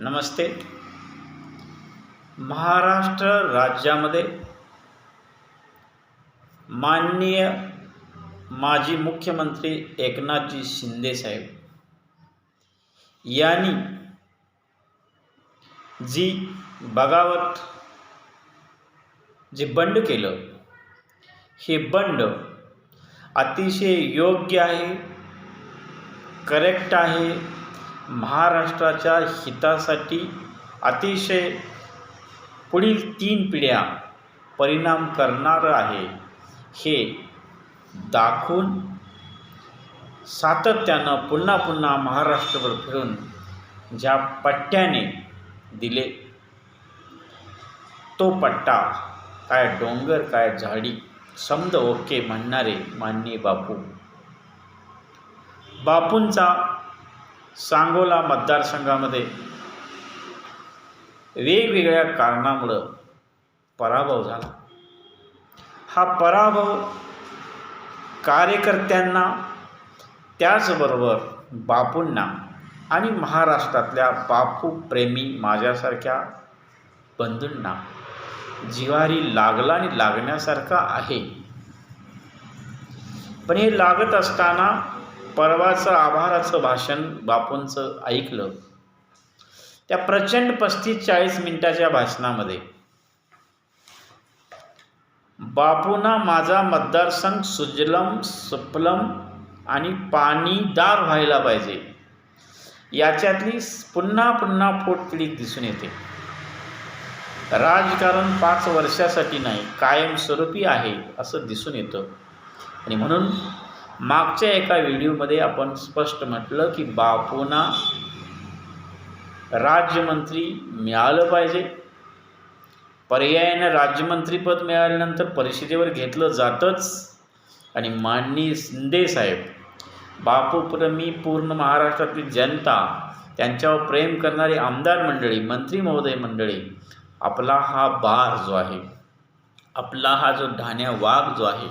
नमस्ते. महाराष्ट्र राज्यामध्ये माननीय माजी मुख्यमंत्री एकनाथजी शिंदे साहेब यांनी जी बगावत जे बंड केलं हे बंड अतिशय योग्य आहे करेक्ट आहे महाराष्ट्राच्या हितासाठी अतिशय पुढील तीन पिढ्या परिणाम करणारं आहे. हे दाखवून सातत्यानं पुन्हा पुन्हा महाराष्ट्रभर फिरून ज्या पट्ट्याने दिले तो पट्टा काय डोंगर काय झाडी समद ओके म्हणणारे माननीय बापू. बापूंचा सांगोला मतदारसंघामध्ये वेगवेगळ्या कारणामुळं पराभव झाला. हा पराभव कार्यकर्त्यांना त्याचबरोबर बापूंना आणि महाराष्ट्रातल्या बापू प्रेमी माझ्यासारख्या बंधूंना जिवारी लागला आणि लागण्यासारखा आहे. पण हे लागत असताना परवाचं आभाराचं भाषण बापूंचं ऐकलं. त्या प्रचंड पस्तीस चाळीस मिनिटाच्या भाषणामध्ये बापूंना माझा मतदारसंघ सुजलम सुपलम आणि पाणीदार व्हायला पाहिजे. याच्यातली पुन्हा पुन्हा पोटपिडीत दिसून येते. राजकारण पाच वर्षासाठी नाही कायमस्वरूपी आहे असं दिसून येतं. आणि म्हणून मागच्या एका व्हिडिओमध्ये आपण स्पष्ट म्हटलं की बापूंना राज्यमंत्री मिळालं पाहिजे. पर्यायानं राज्यमंत्रीपद मिळाल्यानंतर परिषदेवर घेतलं जातंच. आणि माननीय शिंदेसाहेब बापूप्रमी पूर्ण महाराष्ट्रातली जनता त्यांच्यावर प्रेम करणारी आमदार मंडळी मंत्री महोदय मंडळी आपला हा बार जो आहे आपला हा जो ढाण्या वाघ जो आहे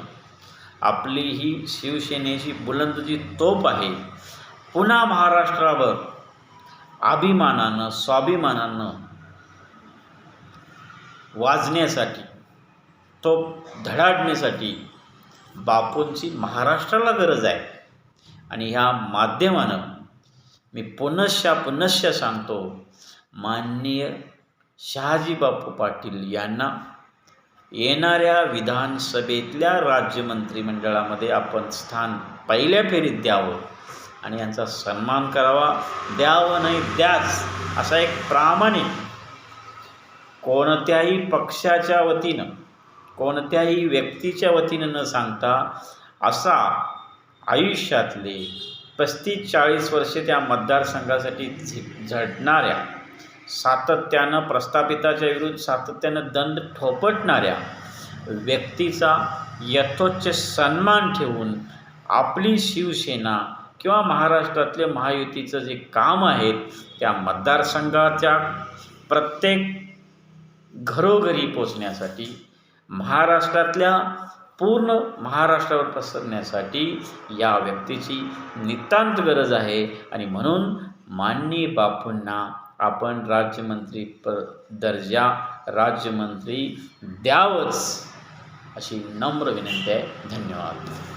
आपली ही शिवसेनेची बुलंद जी तोप आहे. पुन्हा महाराष्ट्रावर अभिमानानं स्वाभिमानानं वाजण्यासाठी तो धडाडण्यासाठी बापूंची महाराष्ट्राला गरज आहे. आणि ह्या माध्यमानं मी पुनश्च पुनश्च सांगतो माननीय शहाजी बापू पाटील यांना येणाऱ्या विधानसभेतल्या राज्य मंत्रिमंडळामध्ये आपण स्थान पहिल्या फेरीत द्यावं आणि यांचा सन्मान करावा. द्यावं नाही द्याच असा एक प्रामाणिक कोणत्याही पक्षाच्या वतीनं कोणत्याही व्यक्तीच्या वतीनं न सांगता असा आयुष्यातले पस्तीस चाळीस वर्षे त्या मतदारसंघासाठी झि झडणाऱ्या सातत्यानं प्रस्थापिताच्या विरुद्ध सातत्यानं दंड ठोपटणाऱ्या व्यक्तीचा यथोच्च सन्मान ठेवून आपली शिवसेना किंवा महाराष्ट्रातले महायुतीचं जे काम आहे त्या मतदारसंघाच्या प्रत्येक घरोघरी पोचण्यासाठी महाराष्ट्रातल्या पूर्ण महाराष्ट्रावर पसरण्यासाठी या व्यक्तीची नितांत गरज आहे. आणि म्हणून माननीय बापूंना आपण राज्यमंत्री प दर्जा राज्यमंत्री द्यावंच अशी नम्र विनंती आहे. धन्यवाद.